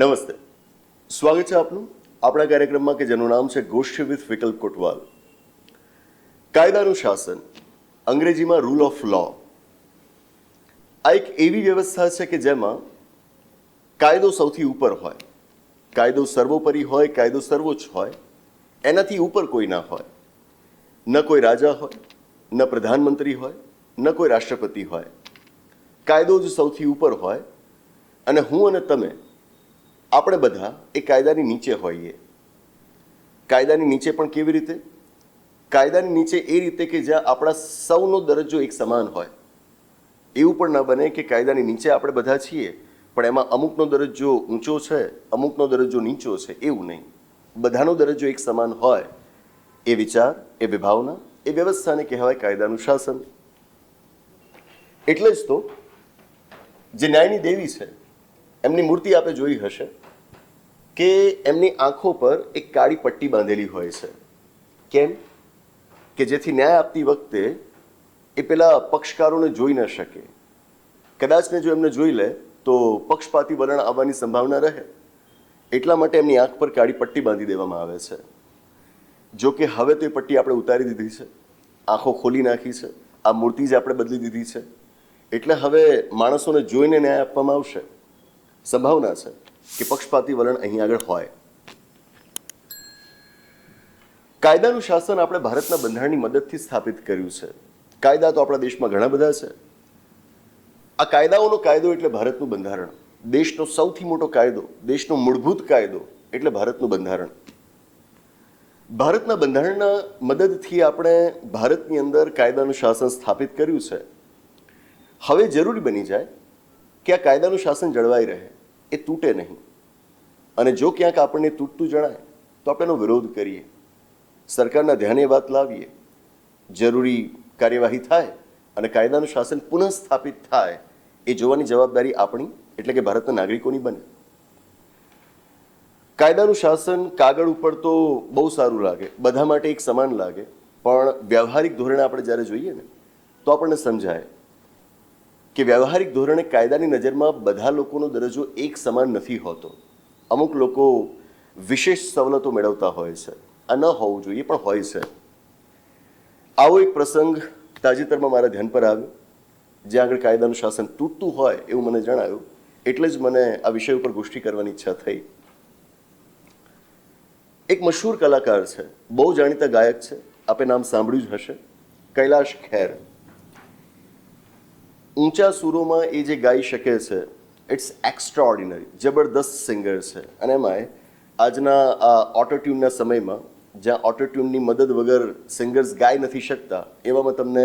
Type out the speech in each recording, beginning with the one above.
નમસ્તે. સ્વાગત છે આપનું આપણા કાર્યક્રમમાં કે જેનું નામ છે ગોષ્ઠી વિથ વિકલ્પ કોટવાલ કાયદાનું શાસન, અંગ્રેજીમાં રૂલ ઓફ લો આ એક એવી વ્યવસ્થા છે કે જેમાં કાયદો સૌથી ઉપર હોય, કાયદો સર્વોપરી હોય, કાયદો સર્વોચ્ચ હોય, એનાથી ઉપર કોઈ ના હોય. ન કોઈ રાજા હોય, ન પ્રધાનમંત્રી હોય, ન કોઈ રાષ્ટ્રપતિ હોય. કાયદો જ સૌથી ઉપર હોય, અને હું અને તમે આપણે બધા એ કાયદાની નીચે હોઈએ. કાયદાની નીચે પણ કેવી રીતે? કાયદાની નીચે એ રીતે કે જ્યાં આપણા સૌનો દરજ્જો એક સમાન હોય. એવું પણ ન બને કે કાયદાની નીચે આપણે બધા છીએ, પણ એમાં અમુકનો દરજ્જો ઊંચો છે, અમુકનો દરજ્જો નીચો છે, એવું નહીં. બધાનો દરજ્જો એક સમાન હોય. એ વિચાર, એ વિભાવના, એ વ્યવસ્થાને કહેવાય કાયદાનું શાસન. એટલે જ તો, જે ન્યાયની દેવી છે એમની મૂર્તિ આપે જોઈ હશે કે એમની આંખો પર એક કાળી પટ્ટી બાંધેલી હોય છે. કેમ? કે જેથી ન્યાય આપતી વખતે એ પેલા પક્ષકારોને જોઈ ન શકે. કદાચ ને જો એમને જોઈ લે, તો પક્ષપાતી વલણ આવવાની સંભાવના રહે. એટલા માટે એમની આંખ પર કાળી પટ્ટી બાંધી દેવામાં આવે છે. જો કે હવે તો એ પટ્ટી આપણે ઉતારી દીધી છે. આંખો ખોલી નાખી છે. આ મૂર્તિ જ આપણે બદલી દીધી છે. એટલે હવે માણસોને જોઈને ન્યાય આપવામાં આવશે. સંભાવના છે કે પક્ષપાતી વલણ અહીં આગળ હોય. કાયદાનું શાસન આપણે ભારતના બંધારણની મદદથી સ્થાપિત કર્યું છે. કાયદા તો આપણા દેશમાં ઘણા બધા છે. આ કાયદાઓનો કાયદો એટલે ભારતનું બંધારણ. દેશનો સૌથી મોટો કાયદો, દેશનો મૂળભૂત કાયદો એટલે ભારતનું બંધારણ. ભારતના બંધારણના મદદથી આપણે ભારતની અંદર કાયદાનું શાસન સ્થાપિત કર્યું છે. હવે જરૂરી બની જાય કે આ કાયદાનું શાસન જળવાઈ રહે. એ તૂટે નહીં. અને જો ક્યાંક આપણને તૂટતું જણાય, તો આપણે એનો વિરોધ કરીએ. સરકારના ધ્યાને વાત લાવીએ. જરૂરી કાર્યવાહી થાય અને કાયદાનું શાસન પુનઃ સ્થાપિત થાય, એ જોવાની જવાબદારી આપણી, એટલે કે ભારતના નાગરિકોની બને. કાયદાનું શાસન કાગળ ઉપર તો બહુ સારું લાગે, બધા માટે એક સમાન લાગે, પણ વ્યવહારિક ધોરણે આપણે જ્યારે જોઈએ ને, તો આપણને સમજાય કે વ્યવહારિક ધોરણે કાયદાની નજરમાં બધા લોકોનો દરજ્જો એક સમાન નથી હોતો. અમુક લોકો વિશેષ સવલતો મેળવતા હોય છે. આ ન હોવું જોઈએ, પણ હોય છે. આવો એક પ્રસંગ તાજેતરમાં મારા ધ્યાન પર આવ્યો, જ્યાં આગળ કાયદાનું શાસન તૂટતું હોય એવું મને જણાયું, એટલે જ મને આ વિષય ઉપર ગોષ્ઠી કરવાની ઈચ્છા થઈ. એક મશહૂર કલાકાર છે, બહુ જાણીતા ગાયક છે, આપે નામ સાંભળ્યું જ હશે, કૈલાશ ખેર. ઊંચા સુરોમાં એ જે ગાઈ શકે છે ઇટ્સ એક્સ્ટ્રા ઓર્ડિનરી જબરદસ્ત સિંગર છે. અને એમાંય આજના આ ઓટોટ્યુનના સમયમાં જ્યાં ઓટોટ્યુનની મદદ વગર સિંગર્સ ગાઈ નથી શકતા, એવામાં તમને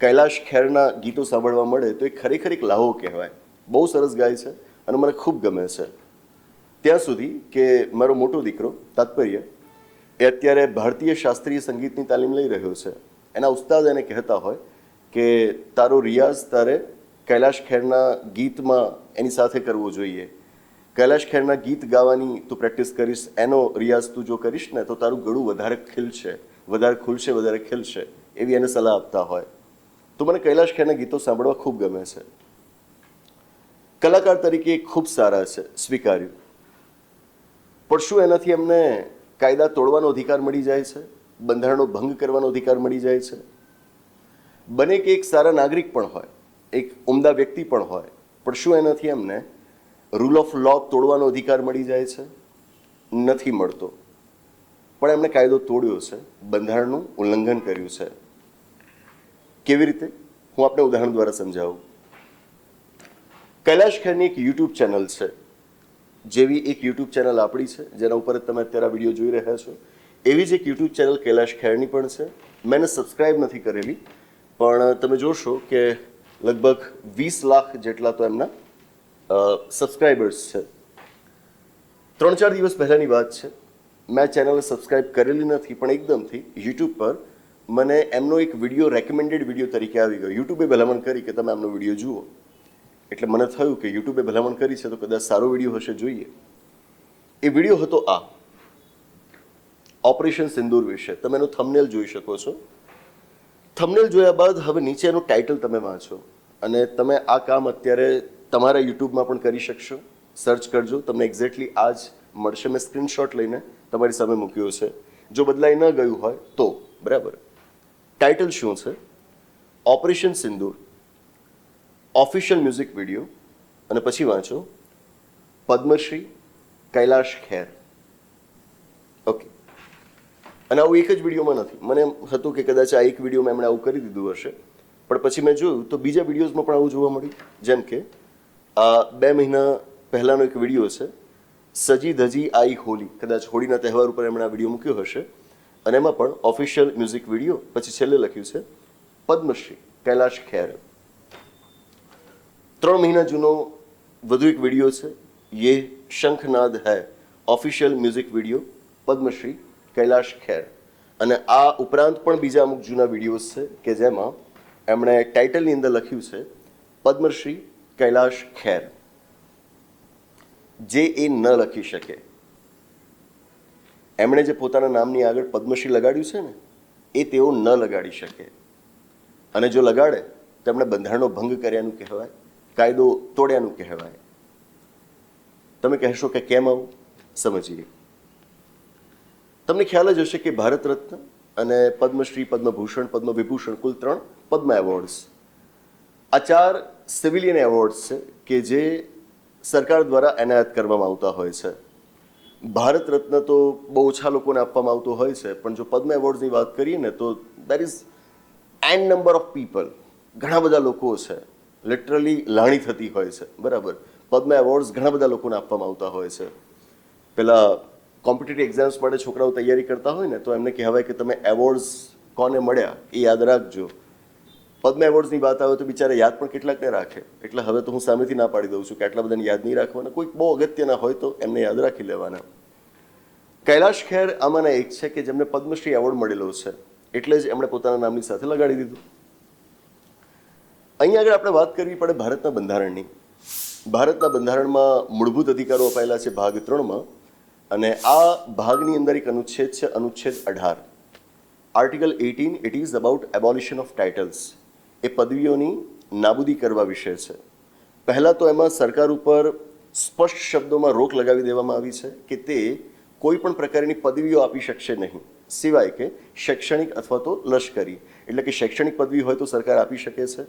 કૈલાશ ખેરના ગીતો સાંભળવા મળે તો એ ખરેખર એક લાહો કહેવાય. બહુ સરસ ગાય છે અને મને ખૂબ ગમે છે. ત્યાં સુધી કે મારો મોટો દીકરો, તાત્પર્ય, એ અત્યારે ભારતીય શાસ્ત્રીય સંગીતની તાલીમ લઈ રહ્યો છે. એના ઉસ્તાદ એને કહેતા હોય કે તારો રિયાઝ તારે કૈલાશ ખેરના ગીતમાં એની સાથે કરવો જોઈએ. કૈલાશ ખેરના ગીત ગાવાની તું પ્રેક્ટિસ કરીશ, એનો રિયાઝ તું જો કરીશ ને, તો તારું ગળું વધારે ખીલશે, વધારે ખુલશે, વધારે ખીલશે, એવી એને સલાહ આપતા હોય. તો મને કૈલાશ ખેરના ગીતો સાંભળવા ખૂબ ગમે છે. કલાકાર તરીકે ખૂબ સારા છે, સ્વીકાર્યું. પણ શું એનાથી એમને કાયદા તોડવાનો અધિકાર મળી જાય છે? બંધારણનો ભંગ કરવાનો અધિકાર મળી જાય છે? બને કે એક સારા નાગરિક પણ હોય, એક ઉમદા વ્યક્તિ પણ હોય, પણ શું એનાથી એમને રૂલ ઓફ લો તોડવાનો અધિકાર મળી જાય છે? નથી મળતો. પણ એમણે કાયદો તોડ્યો છે, બંધારણનું ઉલ્લંઘન કર્યું છે. કેવી રીતે? હું આપણે ઉદાહરણ દ્વારા સમજાવું. કૈલાશ ખેરની એક યુટ્યુબ ચેનલ છે. જેવી એક યુટ્યુબ ચેનલ આપણી છે, જેના ઉપર તમે અત્યારે વીડિયો જોઈ રહ્યા છો. એવી જ એક યુટ્યુબ ચેનલ કૈલાશ ખેરની પણ છે. મેં સબસ્ક્રાઇબ નથી કરેલી. પણ તમે જોશો કે લગભગ વીસ લાખ જેટલા તો એમના સબસ્ક્રાઈબર્સ છે. ત્રણ ચાર દિવસ પહેલાંની વાત છે. મેં ચેનલ સબસ્ક્રાઇબ કરેલી નથી, પણ એકદમથી યુટ્યુબ પર મને એમનો એક વીડિયો રેકમેન્ડેડ વીડિયો તરીકે આવી ગયો. યુટ્યુબે ભલામણ કરી કે તમે આમનો વીડિયો જુઓ. એટલે મને થયું કે યુટ્યુબે ભલામણ કરી છે તો કદાચ સારો વીડિયો હશે, જોઈએ. એ વીડિયો હતો આ. ઓપરેશન સિંદૂર વિશે. તમે એનો થમનેલ જોઈ શકો છો. થંબનેલ જોયા બાદ હવે નીચેનું ટાઇટલ તમે વાંચો. અને તમે આ કામ અત્યારે તમારા યુટ્યુબમાં પણ કરી શકશો. સર્ચ કરજો. તમને એક્ઝેક્ટલી આ જ મળશે. મેં સ્ક્રીનશોટ લઈને તમારી સામે મૂક્યો છે. જો બદલાઈ ન ગયું હોય તો. બરાબર. ટાઇટલ શું છે? ઓપરેશન સિંદૂર ઓફિશિયલ મ્યુઝિક વીડિયો અને પછી વાંચો. પદ્મશ્રી, કૈલાશ ખેર. ઓકે અને આવું એક જ વિડીયોમાં નથી. મને હતું કે કદાચ આ એક વિડીયોમાં એમણે આવું કરી દીધું હશે. પણ પછી મેં જોયું તો બીજા વિડીયોઝમાં પણ આવું જોવા મળ્યું. જેમ કે, આ બે મહિના પહેલાંનો એક વીડિયો છે. સજી ધજી આઈ હોલી, કદાચ હોળીના તહેવાર ઉપર એમણે આ વીડિયો મૂક્યો હશે. અને એમાં પણ ઓફિશિયલ મ્યુઝિક વીડિયો પછી છેલ્લે લખ્યું છે, પદ્મશ્રી, કૈલાશ ખેર. ત્રણ મહિના જૂનો વધુ એક વીડિયો છે. યે શંખનાદ હૈ official music video Padmashri. Kailash Kher. અને આ ઉપરાંત પણ બીજા અમુક જૂના વિડીયોઝ છે કે જેમાં એમણે ટાઇટલની અંદર લખ્યું છે, પદ્મશ્રી કૈલાશ ખેર. જે એ ન લખી શકે. એમણે જે પોતાના નામની આગળ પદ્મશ્રી લગાડ્યું છે ને, એ તેઓ ન લગાડી શકે. અને જો લગાડે, તો એમણે બંધારણનો ભંગ કર્યાનું કહેવાય, કાયદો તોડ્યાનું કહેવાય. તમે કહેશો કે કેમ આવું? સમજીએ. તમને ખ્યાલ જ હશે કે ભારત રત્ન અને પદ્મશ્રી, પદ્મભૂષણ, પદ્મવિભૂષણ કુલ ત્રણ પદ્મ એવોર્ડ્સ આ ચાર સિવિલિયન એવોર્ડ્સ છે કે જે સરકાર દ્વારા એનાયત કરવામાં આવતા હોય છે. ભારત રત્ન તો બહુ ઓછા લોકોને આપવામાં આવતો હોય છે, પણ જો પદ્મ એવોર્ડ્સની વાત કરીએ ને તો there is an number of people ઘણા બધા લોકો છે લિટરલી લાણી થતી હોય છે, બરાબર? પદ્મ એવોર્ડ્સ ઘણા બધા લોકોને આપવામાં આવતા હોય છે. પેલા કોમ્પિટિટિવ એક્ઝામ્સ માટે છોકરાઓ તૈયારી કરતા હોય ને, તો એમને કહેવાય કે તમે એવોર્ડ્સ કોને મળ્યા એ યાદ રાખજો. પદ્મ એવોર્ડ્સની વાત આવે તો બિચારા યાદ પણ કેટલાકને રાખે. એટલે હવે તો હું સામેથી ના પાડી દઉં છું કે આટલા બધાને યાદ નહીં રાખવાના. કોઈક બહુ અગત્યના હોય તો એમને યાદ રાખી લેવાના. કૈલાશ ખેર આમાંના એક છે કે જેમને પદ્મશ્રી એવોર્ડ મળેલો છે. એટલે જ એમણે પોતાના નામની સાથે લગાડી દીધું. અહીંયા આગળ આપણે વાત કરવી પડે ભારતના બંધારણની. ભારતના બંધારણમાં મૂળભૂત અધિકારો અપાયેલા છે ભાગ ત્રણમાં. અને આ ભાગની અંદર એક અનુચ્છેદ છે, અનુચ્છેદ અઢાર. Article eighteen it is about abolition of titles એ પદવીઓની નાબૂદી કરવા વિશે છે. પહેલાં તો એમાં સરકાર ઉપર સ્પષ્ટ શબ્દોમાં રોક લગાવી દેવામાં આવી છે કે તે કોઈ પણ પ્રકારની પદવીઓ આપી શકશે નહીં. સિવાય કે શૈક્ષણિક અથવા તો લશ્કરી. એટલે કે શૈક્ષણિક પદવી હોય તો સરકાર આપી શકે છે.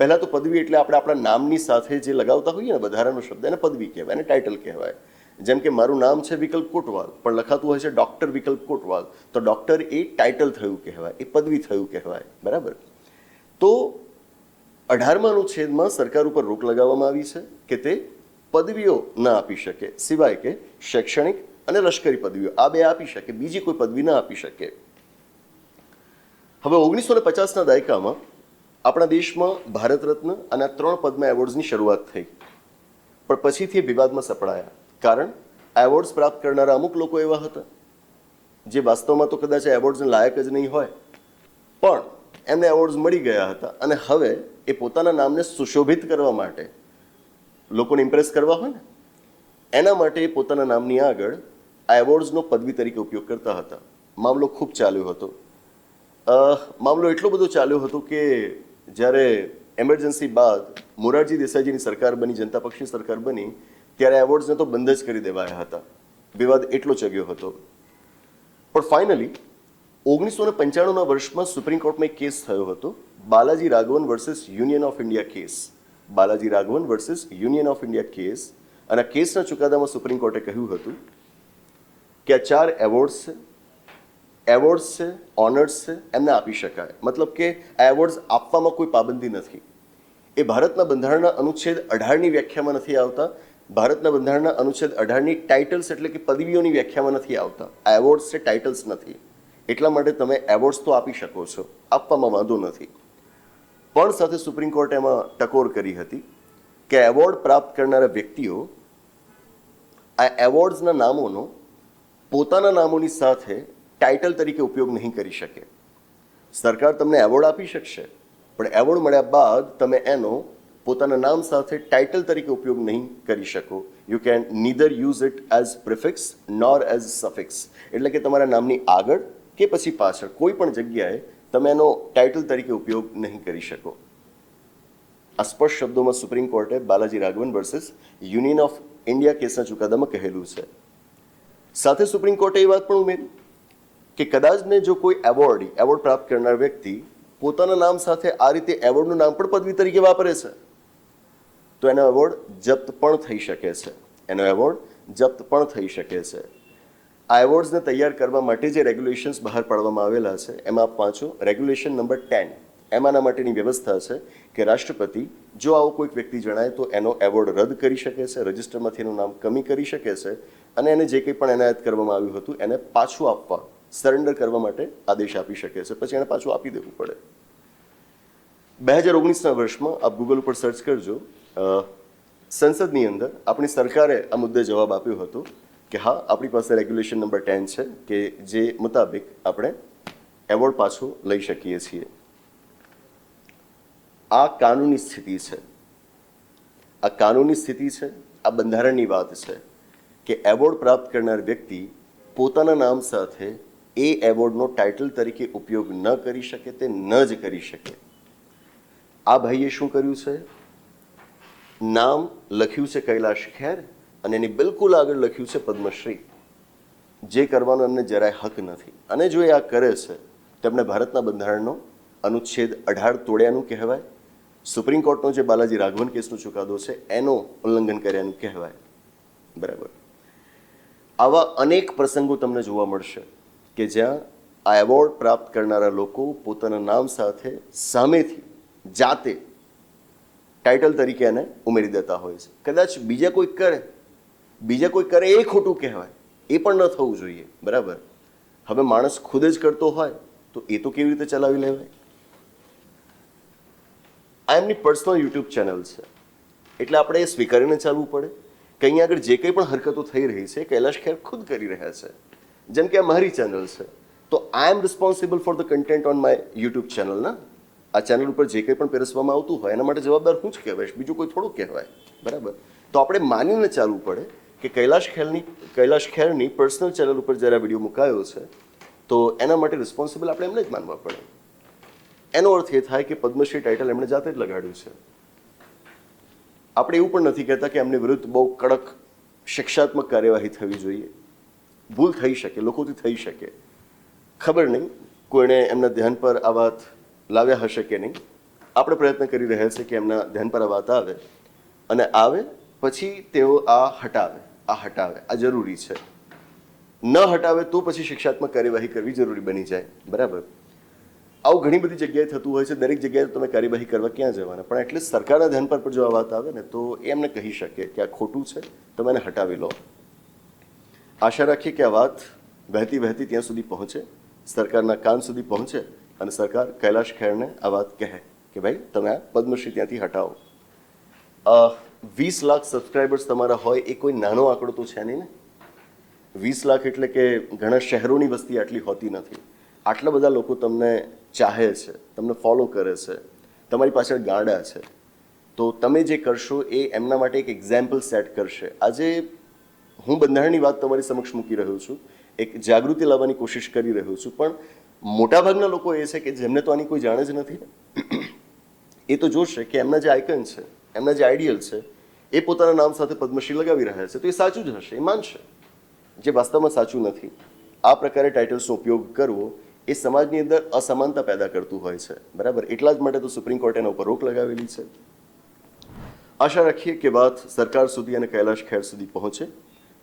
પહેલાં તો પદવી એટલે આપણે આપણા નામની સાથે જે લગાવતા હોઈએ ને, વધારાનો શબ્દ, એને પદવી કહેવાય, એને ટાઇટલ કહેવાય. જેમ કે મારું નામ છે વિકલ્પ કોટવાલ, પણ લખાતું હોય છે ડૉક્ટર વિકલ્પ કોટવાલ. તો ડૉક્ટર એ ટાઇટલ થયું કહેવાય, એ પદવી થયું કહેવાય, બરાબર? તો અઢારમા અનુચ્છેદમાં સરકાર ઉપર રોક લગાવવામાં આવી છે કે તે પદવીઓ ના આપી શકે, સિવાય કે શૈક્ષણિક અને લશ્કરી પદવીઓ. આ બે આપી શકે, બીજી કોઈ પદવી ના આપી શકે. હવે ઓગણીસો ને પચાસના દાયકામાં આપણા દેશમાં ભારત રત્ન અને ત્રણ પદ્મ એવોર્ડ્સની શરૂઆત થઈ. પણ પછીથી વિવાદમાં સપડાયા. કારણ એવોર્ડ્સ પ્રાપ્ત કરનારા અમુક લોકો એવા હતા, જે વાસ્તવમાં તો કદાચ એવોર્ડ્સને લાયક જ નહીં હોય, પણ એમને એવોર્ડ્સ મળી ગયા હતા અને હવે એ પોતાના નામને સુશોભિત કરવા માટે લોકોને ઇમ્પ્રેસ કરવા હોય ને, એના માટે એ પોતાના નામની આગળ આ એવોર્ડ્સનો પદવી તરીકે ઉપયોગ કરતા હતા. મામલો ખૂબ ચાલ્યો હતો. મામલો એટલો બધો ચાલ્યો હતો કે જ્યારે એમરજન્સી બાદ મોરારજી દેસાઈજીની સરકાર બની, જનતા પક્ષની સરકાર બની ત્યારે એવોર્ડ્સને તો બંધ જ કરી દેવાયા હતા. વિવાદ એટલો ચગ્યો હતો. પણ ફાઇનલી ઓગણીસો ને પંચાણુંના વર્ષમાં સુપ્રીમ કોર્ટમાં એક કેસ થયો હતો, Balaji Raghavan versus union of India case Balaji Raghavan versus union of India case અને કેસના ચુકાદામાં સુપ્રીમ કોર્ટે કહ્યું હતું કે આ ચાર એવોર્ડ્સ છે. એવોર્ડ્સ છે ઓનર્સ છે, એમને આપી શકાય. મતલબ કે આ એવોર્ડ્સ આપવામાં કોઈ પાબંદી નથી. એ ભારતના બંધારણના અનુચ્છેદ અઢારની વ્યાખ્યામાં નથી આવતા. ભારતના બંધારણના અનુચ્છેદ અઢારની ટાઇટલ્સ એટલે કે પદવીઓની વ્યાખ્યામાં નથી આવતા. આ એવોર્ડ્સ છે, ટાઇટલ્સ નથી. એટલા માટે તમે એવોર્ડ્સ તો આપી શકો છો. આપવામાં વાંધો નથી. પણ સાથે સુપ્રીમ કોર્ટે એમાં ટકોર કરી હતી કે એવોર્ડ પ્રાપ્ત કરનારા વ્યક્તિઓ આ એવોર્ડ્સના નામોનો પોતાના નામોની સાથે ટાઇટલ તરીકે ઉપયોગ નહીં કરી શકે. સરકાર તમને એવોર્ડ આપી શકશે, પણ એવોર્ડ મળ્યા બાદ તમે એનો પોતાના નામ સાથે ટાઇટલ તરીકે ઉપયોગ નહીં કરી શકો. You can neither use it as prefix nor as suffix એટલે કે તમારા નામની આગળ કે પછી પાછળ કોઈ પણ જગ્યાએ તમે એનો ટાઇટલ તરીકે ઉપયોગ નહીં કરી શકો. આ સ્પષ્ટ શબ્દોમાં સુપ્રીમ કોર્ટે Balaji Raghavan versus union of India કેસના ચુકાદામાં કહેલું છે. સાથે સુપ્રીમ કોર્ટે એ વાત પણ ઉમેરી કે કદાચ ને જો કોઈ એવોર્ડ એવોર્ડ પ્રાપ્ત કરનાર વ્યક્તિ પોતાના નામ સાથે આ રીતે એવોર્ડનું નામ પણ પદવી તરીકે વાપરે છે. તો એનો એવોર્ડ જપ્ત પણ થઈ શકે છે. એનો એવોર્ડ જપ્ત પણ થઈ શકે છે. આ એવોર્ડ્સને તૈયાર કરવા માટે જે રેગ્યુલેશન્સ બહાર પાડવામાં આવેલા છે, એમાં આપ વાંચો રેગ્યુલેશન નંબર ટેન એમાંના માટેની વ્યવસ્થા છે કે રાષ્ટ્રપતિ જો આવો કોઈક વ્યક્તિ જણાય તો એનો એવોર્ડ રદ કરી શકે છે રજિસ્ટરમાંથી એનું નામ કમી કરી શકે છે અને એને જે કંઈ પણ એનાયત કરવામાં આવ્યું હતું એને પાછું આપવા સરેન્ડર કરવા માટે આદેશ આપી શકે છે. પછી એને પાછું આપી દેવું પડે. બે હજાર ઓગણીસના વર્ષમાં આપ ગૂગલ ઉપર સર્ચ કરજો સંસદની અંદર આપણી સરકારે આ મુદ્દે જવાબ આપ્યો હતો કે હા, આપણી પાસે રેગ્યુલેશન નંબર ટેન છે કે જે મુતાબિક આપણે એવોર્ડ પાછો લઈ શકીએ છીએ. આ કાનૂની સ્થિતિ છે. આ કાનૂની સ્થિતિ છે, આ બંધારણની વાત છે કે એવોર્ડ પ્રાપ્ત કરનાર વ્યક્તિ પોતાના નામ સાથે એ એવોર્ડનો ટાઇટલ તરીકે ઉપયોગ ન કરી શકે તે ન જ કરી શકે. આ ભાઈએ શું કર્યું છે? નામ લખ્યું છે કૈલાશ ખેર અને એની બિલકુલ આગળ લખ્યું છે પદ્મશ્રી. જે કરવાનો એમને જરાય હક નથી. અને જો એ આ કરે છે, તેમને ભારતના બંધારણનો અનુચ્છેદ અઢાર તોડ્યાનું કહેવાય. સુપ્રીમ કોર્ટનો જે બાલાજી રાઘવન કેસનો ચુકાદો છે, એનો ઉલ્લંઘન કર્યાનું કહેવાય. બરાબર. આવા અનેક પ્રસંગો તમને જોવા મળશે કે જ્યાં આ એવોર્ડ પ્રાપ્ત કરનારા લોકો પોતાના નામ સાથે સામેથી જાતે ટાઇટલ તરીકે એને ઉમેરી દેતા હોય છે. કદાચ બીજા કોઈ કરે, બીજા કોઈ કરે એ ખોટું કહેવાય, એ પણ ન થવું જોઈએ, બરાબર? હવે માણસ ખુદ જ કરતો હોય, તો એ તો કેવી રીતે ચલાવી લેવાય? આ એમની પર્સનલ યુટ્યુબ ચેનલ છે. એટલે આપણે એ સ્વીકારીને ચાલવું પડે કે અહીંયા આગળ જે કંઈ પણ હરકતો થઈ રહી છે, કૈલાશ ખેર ખુદ કરી રહ્યા છે. જેમ કે આ મારી ચેનલ છે. તો I am responsible for the content on my YouTube channel ના આ ચેનલ ઉપર જે કંઈ પણ પીરસવામાં આવતું હોય, એના માટે જવાબદાર હું જ કહેવાય બીજું કોઈ થોડું કહેવાય. બરાબર? તો આપણે માનીને ચાલવું પડે કે કૈલાશ ખેરની કૈલાશ ખેરની પર્સનલ ચેનલ ઉપર જ્યારે વીડિયો મુકાયો છે, તો એના માટે રિસ્પોન્સિબલ આપણે એમને જ માનવા પડે. એનો અર્થ એ થાય કે પદ્મશ્રી ટાઇટલ એમણે જાતે જ લગાડ્યું છે. આપણે એવું પણ નથી કહેતા કે એમની વિરુદ્ધ બહુ કડક શિક્ષાત્મક કાર્યવાહી થવી જોઈએ. ભૂલ થઈ શકે, લોકોથી થઈ શકે. ખબર નહીં, કોઈને એમના ધ્યાન પર આ વાત લાવ્યા હશે કે નહીં? આપણે પ્રયત્ન કરી રહ્યા છીએ કે એમના ધ્યાન પર આ વાત આવે અને આવે પછી તેઓ આ હટાવે આ હટાવે, આ જરૂરી છે. ન હટાવે તો પછી શિક્ષાત્મક કાર્યવાહી કરવી જરૂરી બની જાય. બરાબર? આવું ઘણી બધી જગ્યાએ થતું હોય છે. દરેક જગ્યાએ તમે કાર્યવાહી કરવા ક્યાં જવાના? પણ એટલીસ્ટ સરકારના ધ્યાન પર પણ જો આ વાત આવે ને, તો એ એમને કહી શકે કે આ ખોટું છે, તમે એને હટાવી લો. આશા રાખીએ કે આ વાત વહેતી વહેતી ત્યાં સુધી પહોંચે, સરકારના કાન સુધી પહોંચે અને સરકાર કૈલાશ ખેરને આ વાત કહે કે ભાઈ, તમે આ પદ્મશ્રી ત્યાંથી હટાવો. વીસ લાખ સબસ્ક્રાઈબર્સ તમારા હોય એ કોઈ નાનો આંકડો તો છે નહીં ને? વીસ લાખ એટલે કે ઘણા શહેરોની વસ્તી આટલી હોતી નથી. આટલા બધા લોકો તમને ચાહે છે, તમને ફોલો કરે છે, તમારી પાછળ ગાંડા છે. તો તમે જે કરશો એ એમના માટે એક એક્ઝામ્પલ સેટ કરશે. આજે હું બંધારણની વાત તમારી સમક્ષ મૂકી રહ્યો છું, એક જાગૃતિ લાવવાની કોશિશ કરી રહ્યો છું, પણ મોટાભાગના લોકો એ છે કે જેમને તો આની કોઈ જાણ જ નથી ને. એ તો જોશે કે એમના જે આઇકન છે, એમના જે આઈડિયલ છે, એ પોતાના નામ સાથે પદ્મશ્રી લગાવી રહ્યા છે. તો એ સાચું જ હશે, એ માનશે. જે વાસ્તવમાં સાચું નથી. આ પ્રકારે ટાઇટલ્સનો ઉપયોગ કરવો એ સમાજની અંદર અસમાનતા પેદા કરતું હોય છે. બરાબર? એટલા જ માટે તો સુપ્રીમ કોર્ટે એના ઉપર રોક લગાવેલી છે. આશા રાખીએ કે વાત સરકાર સુધી અને કૈલાશ ખેર સુધી પહોંચે.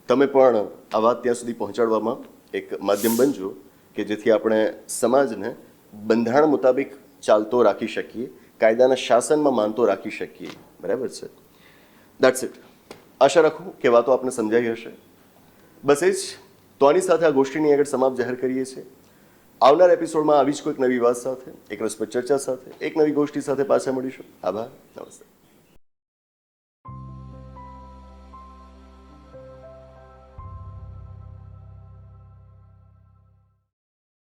તમે પણ આ વાત ત્યાં સુધી પહોંચાડવામાં એક માધ્યમ બનજો. કે જેથી આપણે સમાજને બંધારણ મુતાબિક ચાલતો રાખી શકીએ, કાયદાના શાસનમાં માનતો રાખી શકીએ. બરાબર છે? દેટ્સ ઇટ આશા રાખું કે વાતો આપને સમજાઈ હશે. બસ એ જ, તો આની સાથે આ ગોષ્ઠીની આગળ સમાપ્ત જાહેર કરીએ છીએ. આવનાર એપિસોડમાં આવી જ કોઈક નવી વાત સાથે, એક રસપ્રદ ચર્ચા સાથે, એક નવી ગોષ્ઠી સાથે પાછા મળીશું. આભાર. નમસ્તે.